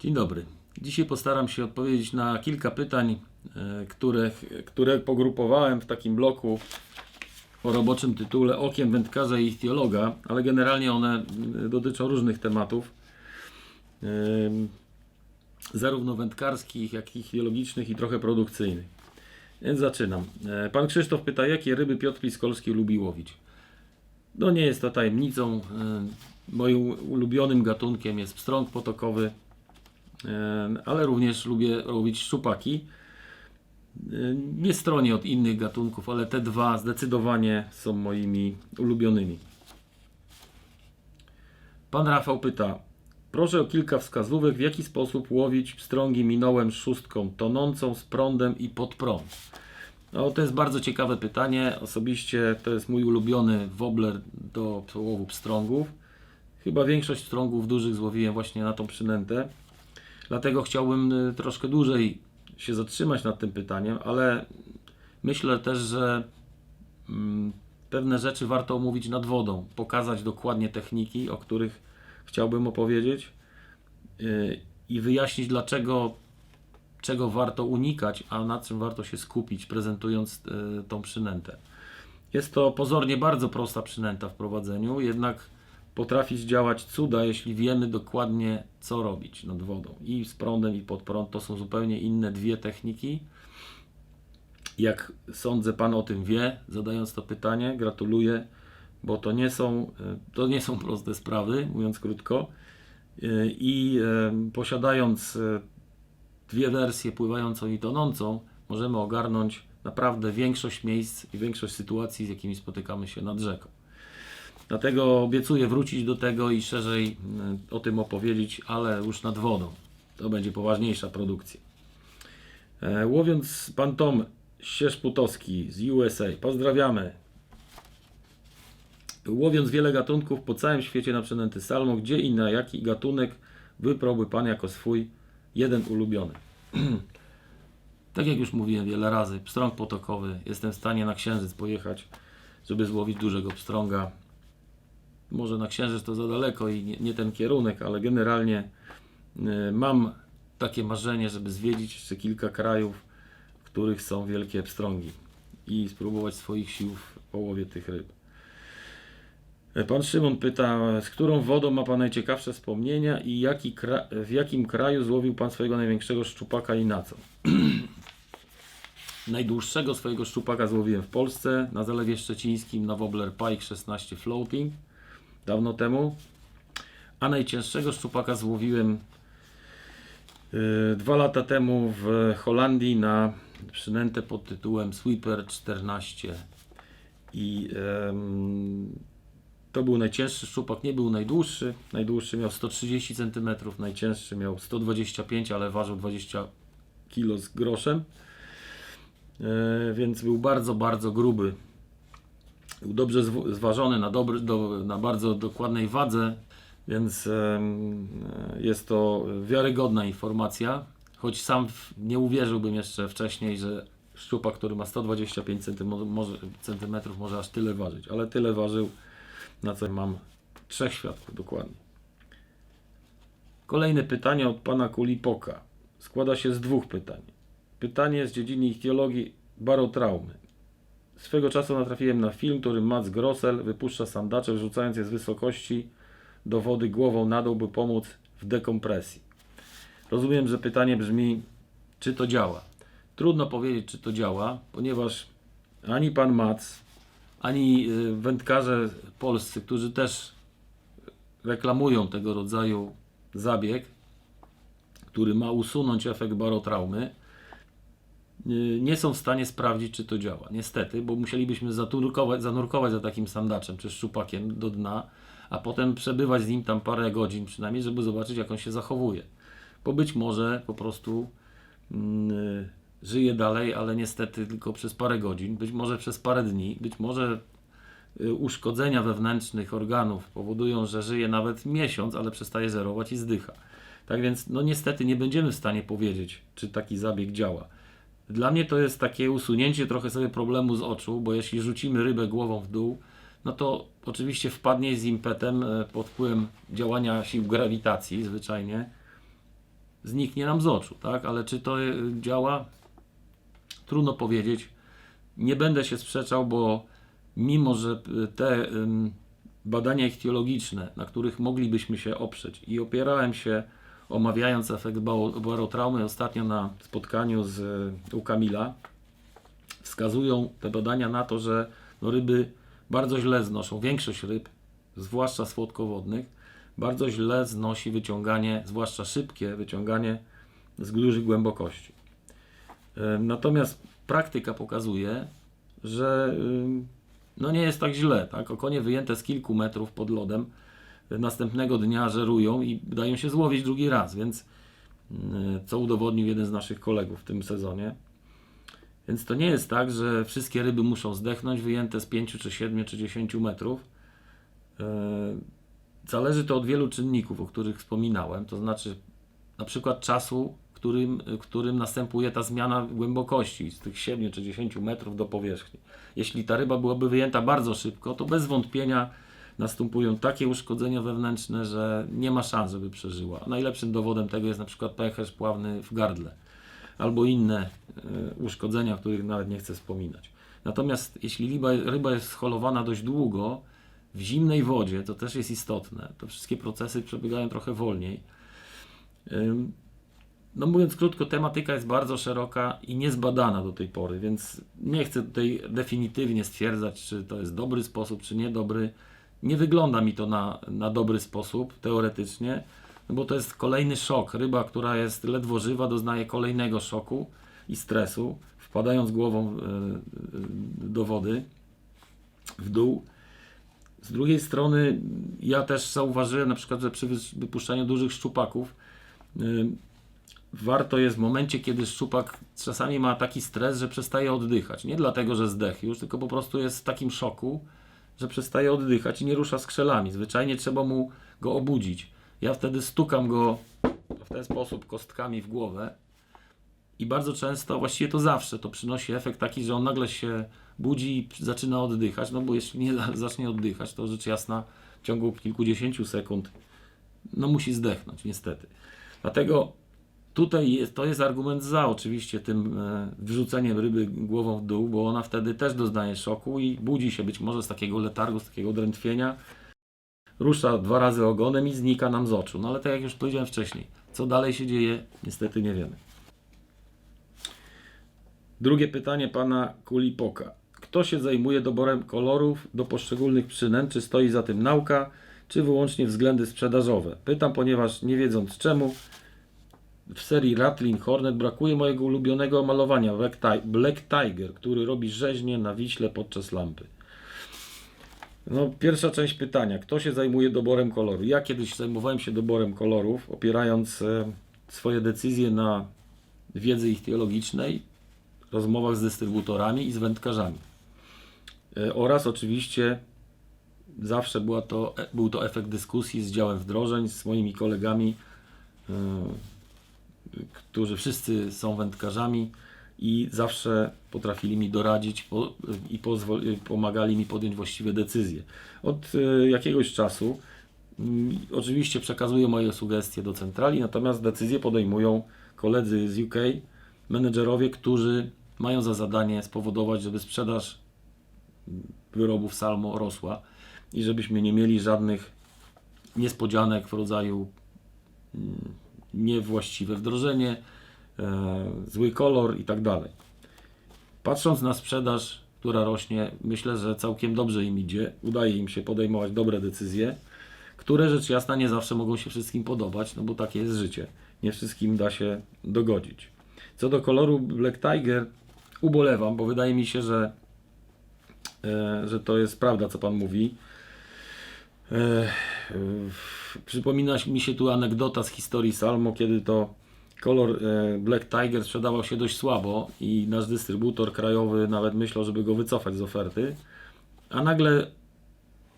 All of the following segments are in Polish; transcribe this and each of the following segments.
Dzień dobry. Dzisiaj postaram się odpowiedzieć na kilka pytań, e, które, które pogrupowałem w takim bloku o roboczym tytule Okiem wędkarza i ichtiologa, ale generalnie one mm, dotyczą różnych tematów, em, zarówno wędkarskich, jak i ichtiologicznych i trochę produkcyjnych. Więc zaczynam. E, Pan Krzysztof pyta, jakie ryby Piotr Piskolski lubi łowić. No nie jest to tajemnicą. e, Moim ulubionym gatunkiem jest pstrąg potokowy, e, ale również lubię łowić szczupaki. E, Nie stronię od innych gatunków, ale te dwa zdecydowanie są moimi ulubionymi. Pan Rafał pyta, proszę o kilka wskazówek, w jaki sposób łowić pstrągi minołem szóstką tonącą z prądem i pod prąd. No, to jest bardzo ciekawe pytanie. Osobiście to jest mój ulubiony wobler do łowu pstrągów. Chyba większość pstrągów dużych złowiłem właśnie na tą przynętę. Dlatego chciałbym y, troszkę dłużej się zatrzymać nad tym pytaniem, ale myślę też, że mm, pewne rzeczy warto omówić nad wodą, pokazać dokładnie techniki, o których chciałbym opowiedzieć yy, i wyjaśnić dlaczego czego warto unikać, a na czym warto się skupić, prezentując yy, tą przynętę. Jest to pozornie bardzo prosta przynęta w prowadzeniu, jednak potrafi zdziałać cuda, jeśli wiemy dokładnie, co robić nad wodą. I z prądem, i pod prąd to są zupełnie inne dwie techniki. Jak sądzę, Pan o tym wie, zadając to pytanie, gratuluję, bo to nie są, e, to nie są proste sprawy, mówiąc krótko. E, I e, posiadając dwie wersje, pływającą i tonącą, możemy ogarnąć naprawdę większość miejsc i większość sytuacji, z jakimi spotykamy się nad rzeką. Dlatego obiecuję wrócić do tego i szerzej mm, o tym opowiedzieć, ale już nad wodą. To będzie poważniejsza produkcja. E, Łowiąc pan Tom Sierzputowski z USA, pozdrawiamy. Łowiąc wiele gatunków po całym świecie na przynęty salmo, gdzie i na jaki gatunek wybrałby pan jako swój jeden ulubiony? tak jak już mówiłem wiele razy, pstrąg potokowy. Jestem w stanie na księżyc pojechać, żeby złowić dużego pstrąga może na Księżyc to za daleko i nie, nie ten kierunek, ale generalnie y, mam takie marzenie, żeby zwiedzić jeszcze kilka krajów, w których są wielkie pstrągi i spróbować swoich sił w połowie tych ryb. E, Pan Szymon pyta, z którą wodą ma Pan najciekawsze wspomnienia i jaki w jakim kraju złowił Pan swojego największego szczupaka i na co? Najdłuższego swojego szczupaka złowiłem w Polsce, na Zalewie Szczecińskim na Wobbler Pike 16 Floating dawno temu. A najcięższego szczupaka złowiłem yy, dwa lata temu w Holandii na przynętę pod tytułem Sweeper 14. I to był najcięższy szczupak, nie był najdłuższy. Najdłuższy miał 130 cm, najcięższy miał 125, ale ważył 20 kg z groszem. Yy, więc był bardzo, bardzo gruby był dobrze zw- zważony na, dobry, do, na bardzo dokładnej wadze, więc em, jest to wiarygodna informacja. Choć sam nie uwierzyłbym jeszcze wcześniej, że szczupak, który ma 125 cm, może, centymetrów, może aż tyle ważyć, ale tyle ważył, na co mam trzech świadków dokładnie. Kolejne pytanie od pana Kulipoka. Składa się z dwóch pytań. Pytanie z dziedziny ichtiologii barotraumy. Swego czasu natrafiłem na film, który Mats Grossel wypuszcza sandacze, wrzucając je z wysokości do wody głową na dół, by pomóc w dekompresji. Rozumiem, że pytanie brzmi, czy to działa. Trudno powiedzieć, czy to działa, ponieważ ani pan Mats, ani y, wędkarze polscy, którzy też reklamują tego rodzaju zabieg, który ma usunąć efekt barotraumy, nie są w stanie sprawdzić, czy to działa. Niestety, bo musielibyśmy zanurkować, zanurkować za takim sandaczem czy szczupakiem do dna, a potem przebywać z nim tam parę godzin przynajmniej, żeby zobaczyć, jak on się zachowuje. Bo być może po prostu mm, y, żyje dalej, ale niestety tylko przez parę godzin, być może przez parę dni, być może y, uszkodzenia wewnętrznych organów powodują, że żyje nawet miesiąc, ale przestaje żerować i zdycha. Tak więc, no niestety nie będziemy w stanie powiedzieć, czy taki zabieg działa. Dla mnie to jest takie usunięcie trochę sobie problemu z oczu, bo jeśli rzucimy rybę głową w dół, no to oczywiście wpadnie z impetem e, pod wpływem działania sił grawitacji zwyczajnie zniknie nam z oczu, tak? Ale czy to e, działa? Trudno powiedzieć. Nie będę się sprzeczał, bo mimo, że e, te badania ichtiologiczne, na których moglibyśmy się oprzeć i opierałem się, omawiając efekt baro- barotraumy ostatnio na spotkaniu z, u Kamila, wskazują te badania na to, że no ryby bardzo źle znoszą, większość ryb, zwłaszcza słodkowodnych, bardzo źle znosi wyciąganie, zwłaszcza szybkie wyciąganie z dużych głębokości. Natomiast praktyka pokazuje, że no nie jest tak źle. Tak? Okonie wyjęte z kilku metrów pod lodem następnego dnia żerują i dają się złowić drugi raz, więc y, co udowodnił jeden z naszych kolegów w tym sezonie. Więc to nie jest tak, że wszystkie ryby muszą zdechnąć wyjęte z 5 czy 7 czy 10 metrów. Yy, Zależy to od wielu czynników, o których wspominałem, to znaczy na przykład czasu, którym, którym następuje ta zmiana głębokości z tych 7 czy 10 metrów do powierzchni. Jeśli ta ryba byłaby wyjęta bardzo szybko, to bez wątpienia następują takie uszkodzenia wewnętrzne, że nie ma szans, żeby przeżyła. Najlepszym dowodem tego jest na przykład pęcherz pławny w gardle albo inne e, uszkodzenia, których nawet nie chcę wspominać. Natomiast jeśli ryba, ryba jest scholowana dość długo, w zimnej wodzie, to też jest istotne, to wszystkie procesy przebiegają trochę wolniej. No mówiąc krótko, tematyka jest bardzo szeroka i niezbadana do tej pory, więc nie chcę tutaj definitywnie stwierdzać, czy to jest dobry sposób, czy niedobry. Nie wygląda mi to na, na dobry sposób teoretycznie, no bo to jest kolejny szok. Ryba, która jest ledwo żywa, doznaje kolejnego szoku i stresu, wpadając głową e, e, do wody w dół. Z drugiej strony, ja też zauważyłem na przykład, że przy wypuszczaniu dużych szczupaków y, warto jest w momencie, kiedy szczupak czasami ma taki stres, że przestaje oddychać. Nie dlatego, że zdech już, tylko po prostu jest w takim szoku, że przestaje oddychać i nie rusza skrzelami. Zwyczajnie trzeba mu go obudzić. Ja wtedy stukam go w ten sposób kostkami w głowę i bardzo często, właściwie to zawsze, to przynosi efekt taki, że on nagle się budzi i zaczyna oddychać, no bo jeśli nie za- zacznie oddychać, to rzecz jasna w ciągu kilkudziesięciu sekund no musi zdechnąć, niestety. Dlatego tutaj jest, to jest argument za oczywiście tym e, wrzuceniem ryby głową w dół, bo ona wtedy też doznaje szoku i budzi się być może z takiego letargu, z takiego drętwienia, rusza dwa razy ogonem i znika nam z oczu. No ale tak jak już powiedziałem wcześniej, co dalej się dzieje, niestety nie wiemy. Drugie pytanie pana Kulipoka. Kto się zajmuje doborem kolorów do poszczególnych przynęt? Czy stoi za tym nauka, czy wyłącznie względy sprzedażowe? Pytam, ponieważ nie wiedząc czemu, w serii Rattling Hornet brakuje mojego ulubionego malowania Black, Ti- Black Tiger, który robi rzeźnie na Wiśle podczas lampy. No, pierwsza część pytania. Kto się zajmuje doborem koloru? Ja kiedyś zajmowałem się doborem kolorów, opierając e, swoje decyzje na wiedzy ich teologicznej, rozmowach z dystrybutorami i z wędkarzami. E, Oraz oczywiście zawsze była to, e, był to efekt dyskusji z działem wdrożeń, z moimi kolegami, którzy wszyscy są wędkarzami i zawsze potrafili mi doradzić po, i pomagali mi podjąć właściwe decyzje. Od e, jakiegoś czasu mm, oczywiście przekazuję moje sugestie do centrali, natomiast decyzje podejmują koledzy z UK, menedżerowie, którzy mają za zadanie spowodować, żeby sprzedaż wyrobów Salmo rosła i żebyśmy nie mieli żadnych niespodzianek w rodzaju mm, niewłaściwe wdrożenie, e, zły kolor i tak dalej. Patrząc na sprzedaż, która rośnie, myślę, że całkiem dobrze im idzie. Udaje im się podejmować dobre decyzje, które rzecz jasna nie zawsze mogą się wszystkim podobać, no bo takie jest życie. Nie wszystkim da się dogodzić. Co do koloru Black Tiger, ubolewam, bo wydaje mi się, że, e, że to jest prawda, co Pan mówi. Przypomina mi się tu anegdota z historii Salmo, kiedy to kolor e, Black Tiger sprzedawał się dość słabo i nasz dystrybutor krajowy nawet myślał, żeby go wycofać z oferty, a nagle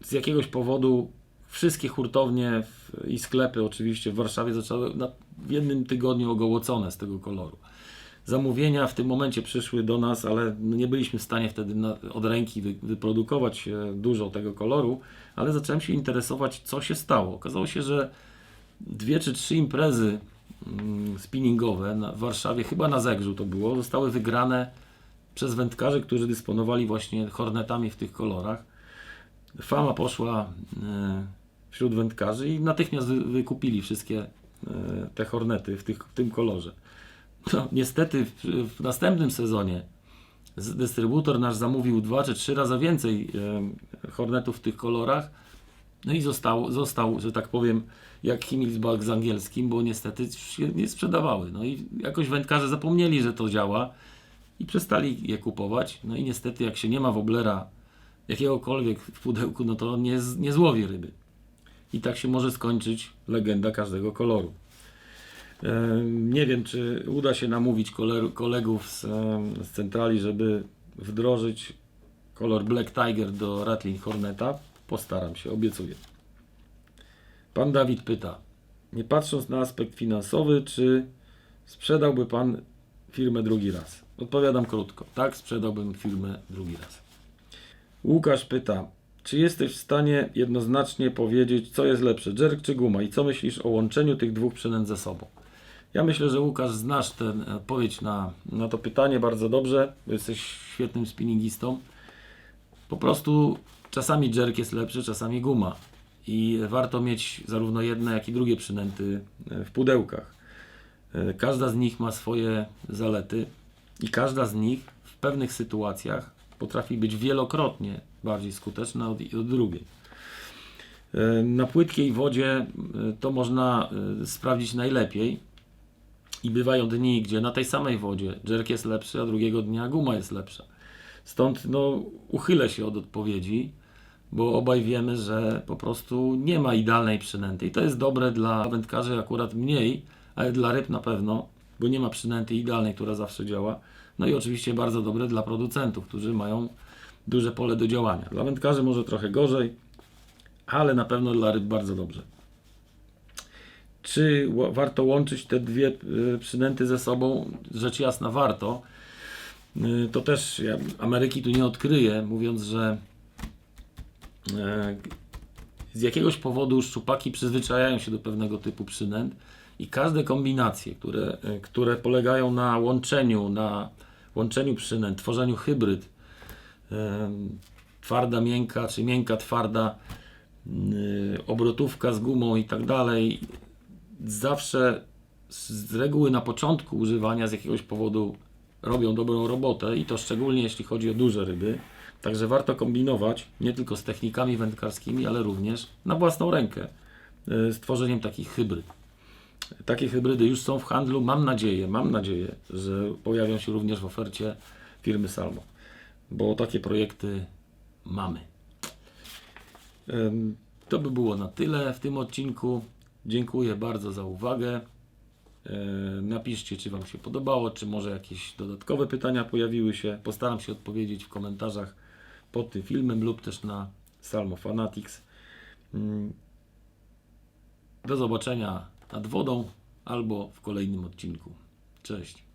z jakiegoś powodu wszystkie hurtownie i sklepy oczywiście w Warszawie na, w jednym tygodniu ogołocone z tego koloru. Zamówienia w tym momencie przyszły do nas, ale nie byliśmy w stanie wtedy na, od ręki wy, wyprodukować e, dużo tego koloru, ale zacząłem się interesować, co się stało. Okazało się, że dwie czy trzy imprezy mm, spinningowe w Warszawie, chyba na Zegrzu to było, zostały wygrane przez wędkarzy, którzy dysponowali właśnie hornetami w tych kolorach. Fama poszła e, wśród wędkarzy i natychmiast wy, wykupili wszystkie e, te hornety w, tych, w tym kolorze. No, niestety w, w następnym sezonie dystrybutor nasz zamówił dwa czy trzy razy więcej e, hornetów w tych kolorach. No i został, został, że tak powiem, jak Himmelsbach z angielskim, bo niestety się nie sprzedawały. No i jakoś wędkarze zapomnieli, że to działa i przestali je kupować. No i niestety, jak się nie ma woblera jakiegokolwiek w pudełku, no to nie, nie złowi ryby. I tak się może skończyć legenda każdego koloru. Nie wiem, czy uda się namówić kole- kolegów z, z centrali, żeby wdrożyć kolor Black Tiger do Rattling Horneta. Postaram się, obiecuję. Pan Dawid pyta, nie patrząc na aspekt finansowy, czy sprzedałby Pan firmę drugi raz? Odpowiadam krótko. Tak, sprzedałbym firmę drugi raz. Łukasz pyta, czy jesteś w stanie jednoznacznie powiedzieć, co jest lepsze, jerk czy guma i co myślisz o łączeniu tych dwóch przynęt ze sobą? Ja myślę, że Łukasz znasz tę odpowiedź na, na to pytanie bardzo dobrze. Jesteś świetnym spinningistą. Po prostu czasami jerk jest lepszy, czasami guma. I warto mieć zarówno jedne, jak i drugie przynęty e, w pudełkach. E, Każda z nich ma swoje zalety i każda z nich w pewnych sytuacjach potrafi być wielokrotnie bardziej skuteczna od, od drugiej. E, Na płytkiej wodzie e, to można e, sprawdzić najlepiej. I bywają dni, gdzie na tej samej wodzie jerk jest lepszy, a drugiego dnia guma jest lepsza. Stąd no, uchylę się od odpowiedzi, bo obaj wiemy, że po prostu nie ma idealnej przynęty. I to jest dobre dla wędkarzy akurat mniej, ale dla ryb na pewno, bo nie ma przynęty idealnej, która zawsze działa. No i oczywiście bardzo dobre dla producentów, którzy mają duże pole do działania. Dla wędkarzy może trochę gorzej, ale na pewno dla ryb bardzo dobrze. Czy warto łączyć te dwie y, przynęty ze sobą? Rzecz jasna, warto. Y, To też ja Ameryki tu nie odkryję, mówiąc, że e, z jakiegoś powodu szczupaki przyzwyczajają się do pewnego typu przynęt i każde kombinacje, które, które polegają na łączeniu, na łączeniu przynęt, tworzeniu hybryd, twarda, miękka, czy miękka, twarda, y, obrotówka z gumą i tak dalej, zawsze z- reguły na początku używania z jakiegoś powodu robią dobrą robotę i to szczególnie jeśli chodzi o duże ryby. Także warto kombinować nie tylko z technikami wędkarskimi, ale również na własną rękę y, z tworzeniem takich hybryd. Takie hybrydy już są w handlu. Mam nadzieję, mam nadzieję, że pojawią się również w ofercie firmy Salmo, bo takie projekty mamy. To by było na tyle w tym odcinku. Dziękuję bardzo za uwagę. E, Napiszcie, czy Wam się podobało, czy może jakieś dodatkowe pytania pojawiły się. Postaram się odpowiedzieć w komentarzach pod tym filmem lub też na Salmo Fanatics. Mm. Do zobaczenia nad wodą albo w kolejnym odcinku. Cześć.